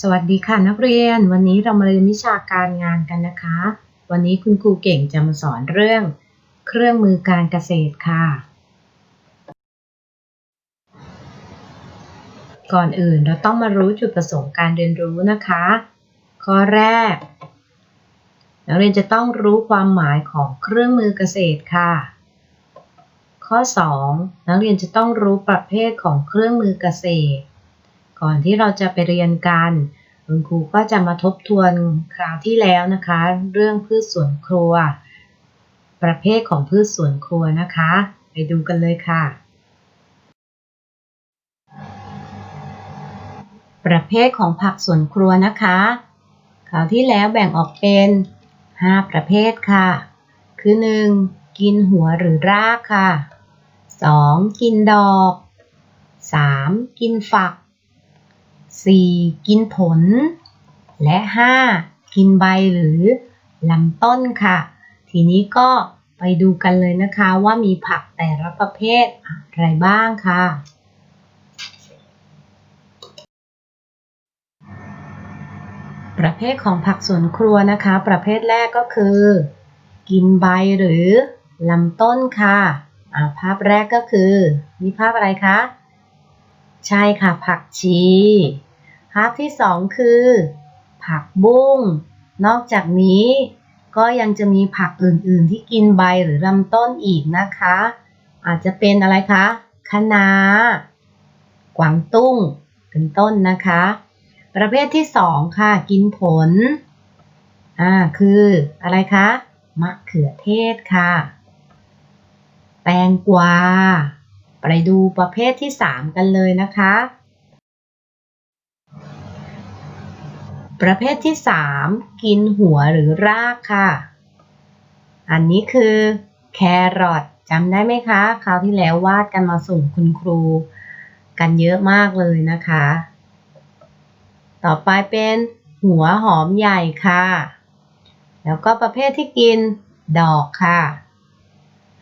สวัสดีค่ะนักเรียน วันนี้เรามาเรียนวิชาการงานกันนะคะ วันนี้คุณครูเก่งจะมาสอนเรื่อง เครื่องมือการเกษตรค่ะ ก่อนอื่นเราต้องมารู้จุดประสงค์การเรียนรู้นะคะ ข้อแรก นักเรียนจะต้องรู้ความหมายของเครื่องมือเกษตรค่ะ ข้อ 2 นักเรียนจะต้องรู้ประเภทของเครื่องมือเกษตร ก่อนที่เราจะไปเรียนกันคุณครูก็จะมาทบทวนคราวที่แล้วนะคะ เรื่องพืชสวนครัว ประเภทของพืชสวนครัวนะคะ ไปดูกันเลยค่ะ ประเภทของผักสวนครัวนะคะคราวที่แล้วแบ่งออกเป็น 5 ประเภทค่ะ คือ 1. กินหัวหรือรากค่ะ 2. กินดอก 3. กินฝัก 4. กินผล และ 5. กินใบหรือลำต้นค่ะ ทีนี้ก็ไปดูกันเลยนะคะว่ามีผักแต่ละประเภทอะไรบ้างค่ะ ประเภทของผักสวนครัวนะคะ ประเภทแรกก็คือ กินใบหรือลำต้นค่ะอาภาพแรกก็คือ มีภาพอะไรคะ ใช่ค่ะผักชี ภาพที่สองคือ ผักบุ้ง นอกจากนี้ก็ยังจะมีผักอื่นๆ ที่กินใบหรือลำต้นอีกนะคะ อาจจะเป็นอะไรคะคะน้ากวางตุ้ง เป็นต้นนะคะ ประเภทที่สองค่ะ กินผล อ่า คืออะไรคะ มะเขือเทศค่ะ แตงกวา ไปดูประเภทที่สามกันเลยนะคะ ประเภทที่สามกินหัวหรือรากค่ะ อันนี้คือแครอทจำได้ไหมคะ คราวที่แล้ววาดกันมาส่งคุณครู กันเยอะมากเลยนะคะ ต่อไปเป็นหัวหอมใหญ่ค่ะ แล้วก็ประเภทที่กินดอกค่ะ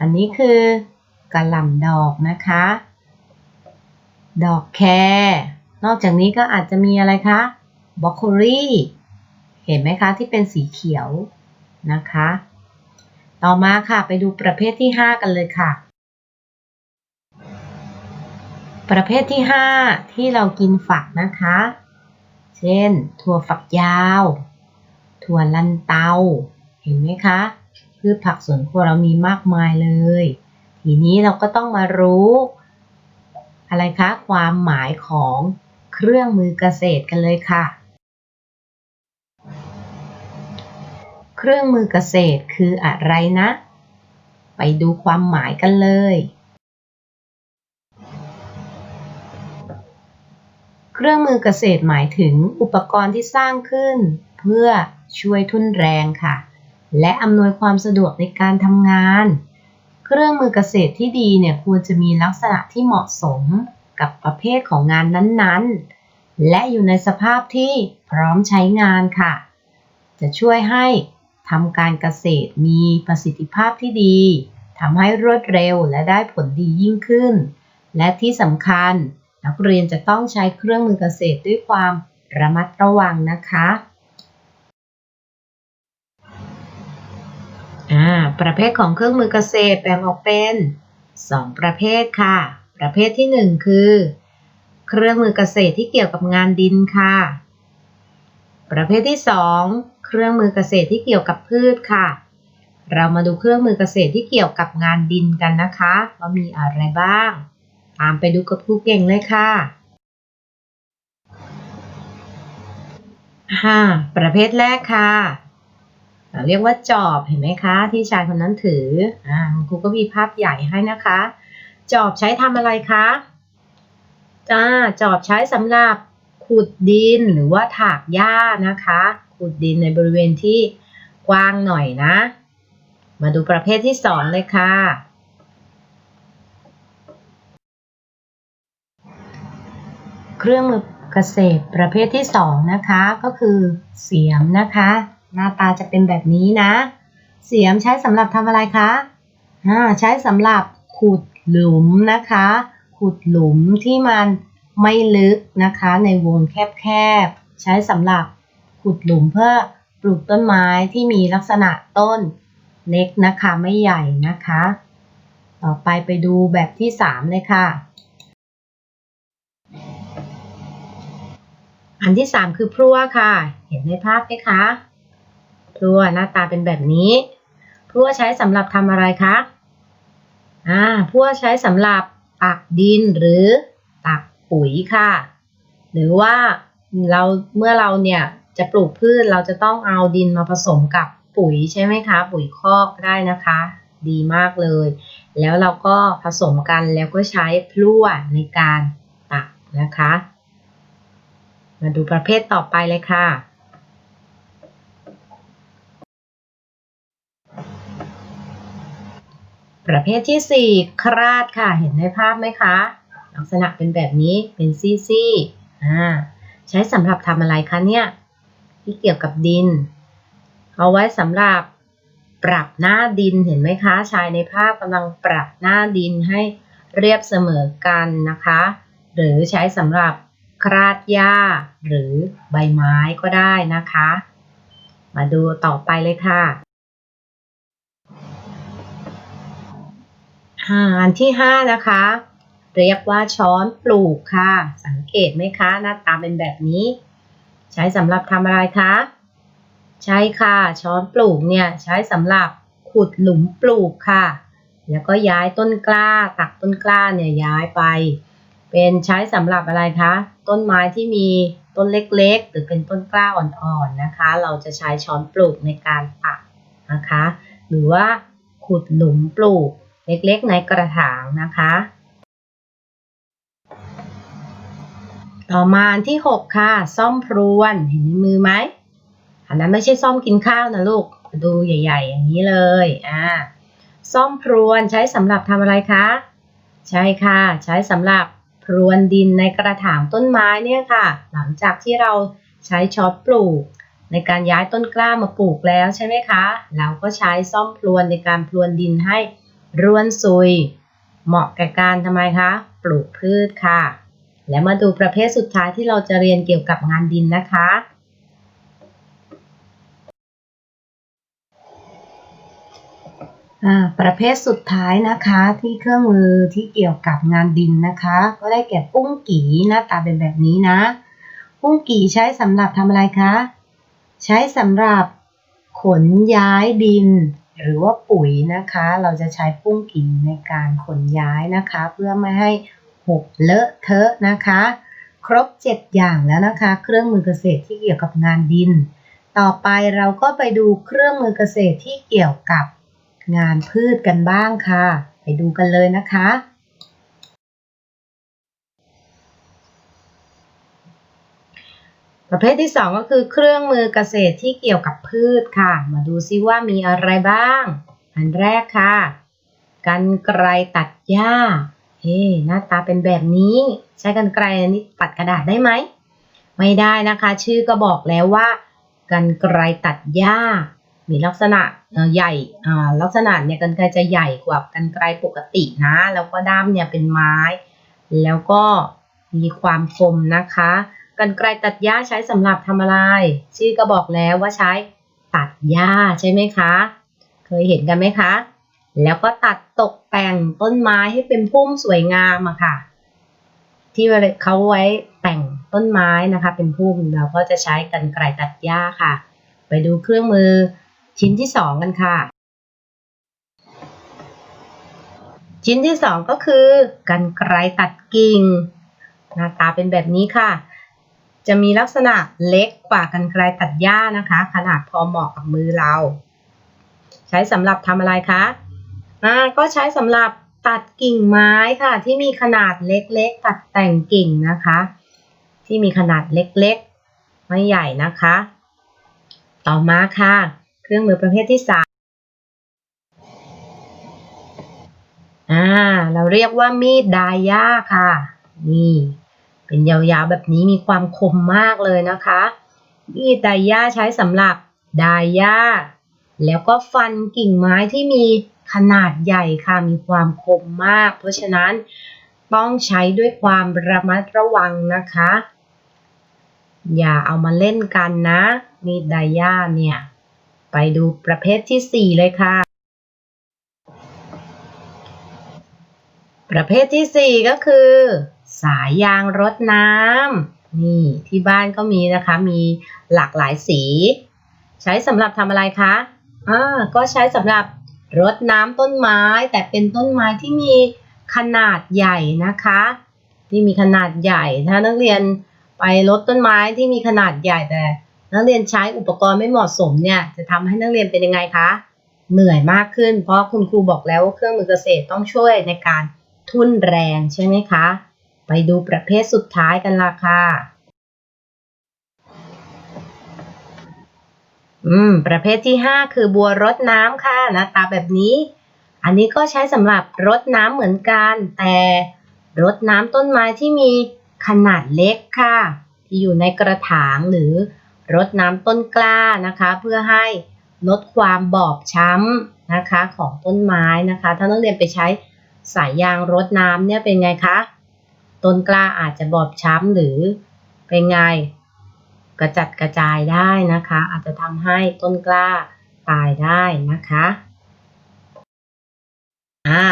อันนี้คือกระหล่ำดอกนะคะ ดอกแครนอกจากนี้ก็อาจจะมีอะไรคะ บรอกโคลีเห็นไหมคะที่เป็นสีเขียวนะคะ ต่อมาค่ะไปดูประเภทที่ 5 กันเลยค่ะ ประเภทที่ 5 ที่เรากินฝักนะคะ เช่น ถั่วฝักยาว ถั่วลันเตา เห็นไหมคะพืชผักสวนครัวเรามีมากมายเลย ทีนี้เราก็ต้องมารู้ อะไรคะ ความหมายของเครื่องมือเกษตรกันเลยค่ะ เครื่องมือเกษตรคืออะไรนะ ไปดูความหมายกันเลย เครื่องมือเกษตรหมายถึงอุปกรณ์ที่สร้างขึ้น เพื่อช่วยทุนแรงค่ะ และอำนวยความสะดวกในการทำงาน เครื่องมือเกษตรที่ดีเนี่ยควรจะมีลักษณะที่เหมาะสมกับประเภทของงานนั้นๆ และอยู่ในสภาพที่พร้อมใช้งานค่ะจะช่วยให้ ทำการเกษตรมีประสิทธิภาพที่ดีทำให้รวดเร็วและได้ผลดียิ่งขึ้น และที่สำคัญ นักเรียนจะต้องใช้เครื่องมือเกษตรด้วยความระมัดระวังนะคะอ่าประเภทของเครื่องมือเกษตรแบ่งออกเป็น 2 ประเภทค่ะ ประเภทที่ 1 คือ เครื่องมือเกษตรที่เกี่ยวกับงานดินค่ะ ประเภทที่ 2 เครื่องมือเกษตรที่เกี่ยวกับพืชค่ะ เรามาดูเครื่องมือเกษตรที่เกี่ยวกับงานดินกันนะคะว่ามีอะไรบ้าง ตามไปดูกับครูเก่งเลยค่ะฮ่าประเภทแรกค่ะเราเรียกว่าจอบเห็นไหมคะที่ชายคนนั้นถืออ่าครูก็มีภาพใหญ่ให้นะคะ จอบใช้ทำอะไรคะจ้าจอบใช้สำหรับ ขุดดินหรือว่าถากหญ้านะคะ ขุดดินในบริเวณที่กว้างหน่อยนะ มาดูประเภทที่สองเลยค่ะ เครื่องมือเกษตรประเภทที่สองนะคะก็คือเสียมนะคะ หน้าตาจะเป็นแบบนี้นะ เสียมใช้สำหรับทำอะไรคะใช้สำหรับขุดหลุมนะคะ ขุดหลุมที่มัน ไม่ลึกนะคะในวงแคบๆ ใช้สำหรับขุดหลุมเพื่อปลูกต้นไม้ที่มีลักษณะต้นเล็กนะคะไม่ใหญ่นะคะ ต่อไปไปดูแบบที่ 3 เลยค่ะ อันที่ 3 คือพลั่วค่ะ เห็นในภาพไหมคะพลั่วหน้าตาเป็นแบบนี้พลั่วใช้สำหรับทำอะไรคะอ่าพลั่วใช้สำหรับตักดินหรือ ปุ๋ยค่ะ หรือว่าเราเมื่อเราเนี่ยจะปลูกพืชเราจะต้องเอาดินมาผสมกับปุ๋ยใช่ไหมคะ ปุ๋ยคอกได้นะคะ ดีมากเลย แล้วเราก็ผสมกันแล้วก็ใช้พลั่วในการตักนะคะ มาดูประเภทต่อไปเลยค่ะ ประเภทที่ 4 คราดค่ะเห็นในภาพไหมคะ ลักษณะเป็นแบบนี้เป็นซี่ๆอ่าใช้สำหรับทำอะไรคะเนี่ย ที่เกี่ยวกับดิน เอาไว้สำหรับปรับหน้าดินเห็นไหมคะ ชายในภาพกำลังปรับหน้าดินให้เรียบเสมอกันนะคะ หรือใช้สำหรับคราดหญ้าหรือใบไม้ก็ได้นะคะ มาดูต่อไปเลยค่ะอันที่ 5 นะคะ เรียกว่าช้อนปลูกค่ะ สังเกตไหมคะ หน้าตาเป็นแบบนี้ ใช้สำหรับทำอะไรคะ ใช่ค่ะ ช้อนปลูกเนี่ยใช้สำหรับขุดหลุมปลูกค่ะ แล้วก็ย้ายต้นกล้า ตักต้นกล้าเนี่ยย้ายไป เป็นใช้สำหรับอะไรคะ ต้นไม้ที่มีต้นเล็กๆ หรือเป็นต้นกล้าอ่อนๆนะคะ เราจะใช้ช้อนปลูกในการตักนะคะ หรือว่าขุดหลุมปลูกเล็กๆ ในกระถางนะคะ ต่อมาที่ 6 ค่ะ ซ่อมพรวนเห็นในมือไหมอันนั้นไม่ใช่ซ่อมกินข้าวนะลูก ดูใหญ่ ๆ อย่างนี้เลยอ่าซ่อมพรวนใช้สำหรับทำอะไรคะ ใช่ค่ะ ใช้สำหรับพรวนดินในกระถางต้นไม้เนี่ยค่ะ หลังจากที่เราใช้ช้อนปลูก ในการย้ายต้นกล้ามาปลูกแล้วใช่ไหมคะ เราก็ใช้ซ่อมพรวนในการพรวนดินให้ร่วนซุย เหมาะแก่การทำไมคะ ปลูกพืชค่ะ แล้วมาดูประเภทสุดท้ายที่เราจะเรียนเกี่ยวกับงานดินนะคะ ประเภทสุดท้ายนะคะที่เครื่องมือที่เกี่ยวกับงานดินนะคะ ก็ได้แก่ปุ้งกี่หน้าตาเป็นแบบนี้นะ ปุ้งกี่ใช้สำหรับทำอะไรคะ ใช้สำหรับขนย้ายดินหรือว่าปุ๋ยนะคะ เราจะใช้ปุ้งกี่ในการขนย้ายนะคะ เพื่อไม่ให้ หกเลอะเทอะนะคะ ครบ 7 อย่างแล้วนะคะ เครื่องมือเกษตรที่เกี่ยวกับงานดิน ต่อไปเราก็ไปดูเครื่องมือเกษตรที่เกี่ยวกับงานพืชกันบ้างค่ะ ไปดูกันเลยนะคะ ประเภทที่ 2 ก็คือเครื่องมือเกษตรที่เกี่ยวกับพืชค่ะ มาดูซิว่ามีอะไรบ้าง อันแรกค่ะ กันไกรตัดหญ้า เฮ้หน้าตาเป็นแบบนี้ ใช้กันไกรนี้ตัดกระดาษได้ไหม ไม่ได้นะคะ ชื่อก็บอกแล้วว่า กันไกรตัดหญ้า มีลักษณะใหญ่ลักษณะเนี่ยกันไกรจะใหญ่กว่ากันไกรปกตินะ แล้วก็ด้ามเนี่ยเป็นไม้ แล้วก็มีความคมนะคะ กันไกรตัดหญ้าใช้สำหรับทำอะไร ชื่อก็บอกแล้วว่าใช้ตัดหญ้าใช่ไหมคะ เคยเห็นกันไหมคะ แล้วก็ตัดตกแต่งต้นไม้ให้เป็นพุ่มสวยงามอะค่ะ ที่เขาไว้แต่งต้นไม้นะคะ เป็นพุ่มเราก็จะใช้กันไกรตัดหญ้าค่ะ ไปดูเครื่องมือชิ้นที่สองกันค่ะ ชิ้นที่สองก็คือกันไกรตัดกิ่ง หน้าตาเป็นแบบนี้ค่ะ จะมีลักษณะเล็กกว่ากันไกรตัดหญ้านะคะ ขนาดพอเหมาะกับมือเรา ใช้สำหรับทำอะไรคะ อ่าก็ใช้สำหรับตัดกิ่งไม้ค่ะที่มีขนาดเล็กๆ ตัดแต่งกิ่งนะคะ ที่มีขนาดเล็กๆ ไม่ใหญ่นะคะ ต่อมาค่ะ เครื่องมือประเภทที่สามอ่าเราเรียกว่ามีดดายย่าค่ะ นี่เป็นยาวๆแบบนี้มีความคมมากเลยนะคะ มีดดายย่าใช้สำหรับดาย่าแล้วก็ฟันกิ่งไม้ที่มี ขนาดใหญ่ค่ะมีความคมมาก เพราะฉะนั้นต้องใช้ด้วยความระมัดระวังนะคะ อย่าเอามาเล่นกันนะ มีดไดย่าเนี่ย ไปดูประเภทที่ 4 เลยค่ะ ประเภทที่ 4 ก็คือ สายยางรดน้ำนี่ที่บ้านก็มีนะคะ มีหลากหลายสี ใช้สำหรับทำอะไรคะอ่าก็ใช้สำหรับ รดน้ำต้นไม้แต่เป็นต้นไม้ที่มีขนาดใหญ่นะคะที่มีขนาดใหญ่ถ้านักเรียนไปรดต้นไม้ที่มีขนาดใหญ่แต่ นักเรียนใช้อุปกรณ์ไม่เหมาะสมเนี่ยจะทำให้นักเรียนเป็นยังไงคะเหนื่อยมากขึ้น เพราะคุณครูบอกแล้วว่าเครื่องมือเกษตรต้องช่วยในการทุ่นแรงใช่ไหมคะ ไปดูประเภทสุดท้ายกันละค่ะ อืม ประเภทที่ 5 คือบัวรดน้ำค่ะหน้าตาแบบนี้ อันนี้ก็ใช้สำหรับรดน้ำเหมือนกัน แต่รดน้ำต้นไม้ที่มีขนาดเล็กค่ะ ที่อยู่ในกระถางหรือรดน้ำต้นกล้านะคะ เพื่อให้ลดความบอบช้ำนะคะของต้นไม้นะคะ ถ้านักเรียนไปใช้สายยางรดน้ำเนี่ยเป็นไงคะ ต้นกล้าอาจจะบอบช้ำหรือเป็นไง กระจัดกระจายได้นะคะ อาจจะทำให้ต้นกล้าตายได้นะคะอ่า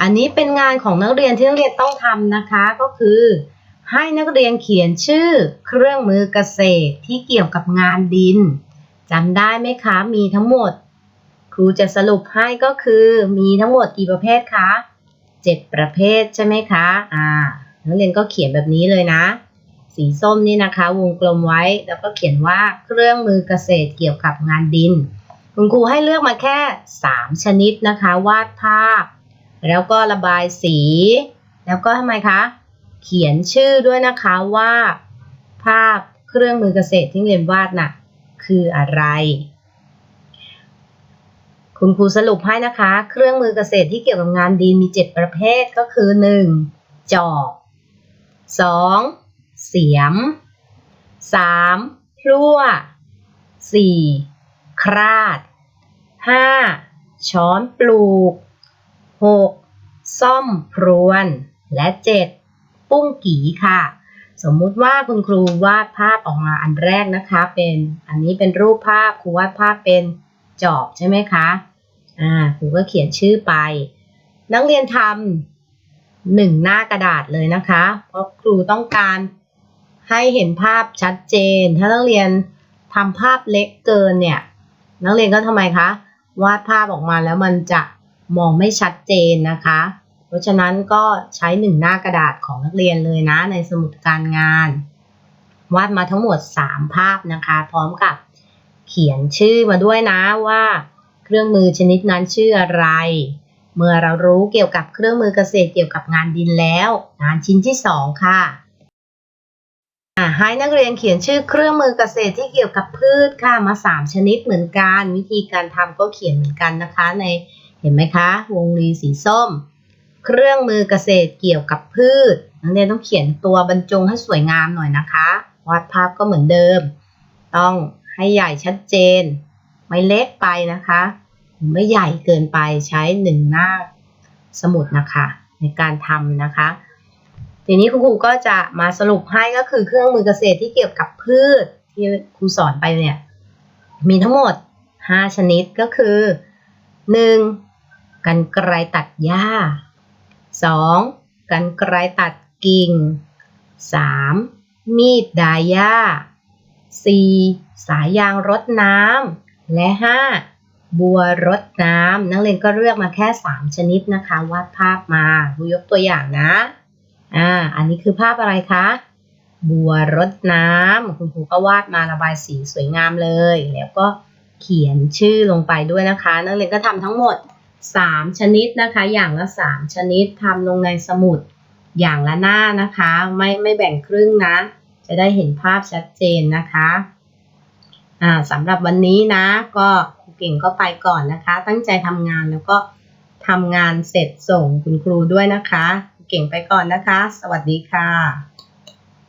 อันนี้เป็นงานของนักเรียนที่นักเรียนต้องทำนะคะก็คือ ให้นักเรียนเขียนชื่อเครื่องมือเกษตรที่เกี่ยวกับงานดินจำได้ไหมคะ มีทั้งหมด ครูจะสรุปให้ก็คือมีทั้งหมดกี่ประเภทคะเจ็ดประเภทใช่ไหมคะอ่านักเรียนก็เขียนแบบนี้เลยนะ สีส้มนี่นะคะ วงกลมไว้แล้วก็เขียนว่าเครื่องมือเกษตรเกี่ยวกับงานดิน คุณครูให้เลือกมาแค่ 3 ชนิดนะคะ วาดภาพ แล้วก็ระบายสี แล้วก็ทำไมคะ เขียนชื่อด้วยนะคะว่า ภาพเครื่องมือเกษตรที่เรียนวาดน่ะคืออะไร คุณครูสรุปให้นะคะ เครื่องมือเกษตรที่เกี่ยวกับงานดินมี 7 ประเภทก็คือ 1. จอบ 2. เสียม 3. พลั่ว 4. คราด 5. ช้อนปลูก 6. ซ่อมพรวน และ 7. ปุ้งกีค่ะ สมมุติว่าคุณครูวาดภาพออกมาอันแรกนะคะเป็นอันนี้เป็นรูปภาพครูวาดภาพเป็นจอบใช่ไหมคะอ่าครูก็เขียนชื่อไป นักเรียนทำหนึ่งหน้ากระดาษเลยนะคะ เพราะครูต้องการ ให้เห็นภาพชัดเจน ถ้านักเรียนทำภาพเล็กเกินเนี่ย นักเรียนก็ทำไมคะ วาดภาพออกมาแล้วมันจะมองไม่ชัดเจนนะคะ เพราะฉะนั้นก็ใช้หนึ่งหน้ากระดาษของนักเรียนเลยนะในสมุดการงาน วาดมาทั้งหมด 3 ภาพนะคะ พร้อมกับเขียนชื่อมาด้วยนะว่า เครื่องมือชนิดนั้นชื่ออะไร เมื่อเรารู้เกี่ยวกับเครื่องมือเกษตรเกี่ยวกับงานดินแล้ว งานชิ้นที่ 2 ค่ะ ให้นักเรียนเขียนชื่อเครื่องมือเกษตรที่เกี่ยวกับพืชค่ะมา 3 ชนิดเหมือนกัน วิธีการทำก็เขียนเหมือนกันนะคะในเห็นไหมคะ วงรีสีส้ม เครื่องมือเกษตรเกี่ยวกับพืชนักเรียนต้องเขียนตัวบรรจงให้สวยงามหน่อยนะคะวาดภาพก็เหมือนเดิม ต้องให้ใหญ่ชัดเจน ไม่เล็กไปนะคะ ไม่ใหญ่เกินไปใช้หนึ่งหน้าสมุดนะคะ ในการทำนะคะ ทีนี้คุณครูก็จะมาสรุปให้ก็คือเครื่องมือเกษตรที่เกี่ยวกับพืชที่ครูสอนไปเนี่ยมีทั้งหมด 5 ชนิดก็คือ 1. กันไกรตัดหญ้า 2. กันไกรตัดกิ่ง 3. มีดดายหญ้า 4. สายยางรดน้ำและ 5. บัวรดน้ำนักเรียนก็เลือกมาแค่ 3 ชนิดนะคะ วาดภาพมาดูยกตัวอย่างนะ อ่า อันนี้คือภาพอะไรคะ บัวรดน้ำคุณครูก็วาดมาระบายสีสวยงามเลย แล้วก็เขียนชื่อลงไปด้วยนะคะ นักเรียนก็ทำทั้งหมด 3 ชนิดนะคะ อย่างละ 3 ชนิดทำลงในสมุดอย่างละหน้านะคะ ไม่ไม่แบ่งครึ่งนะ จะได้เห็นภาพชัดเจนนะคะอ่าสำหรับวันนี้นะ ก็ครูเก่งก็ไปก่อนนะคะ ตั้งใจทำงานแล้วก็ทำงานเสร็จส่งคุณครูด้วยนะคะ เก่งไปก่อนนะคะ สวัสดีค่ะ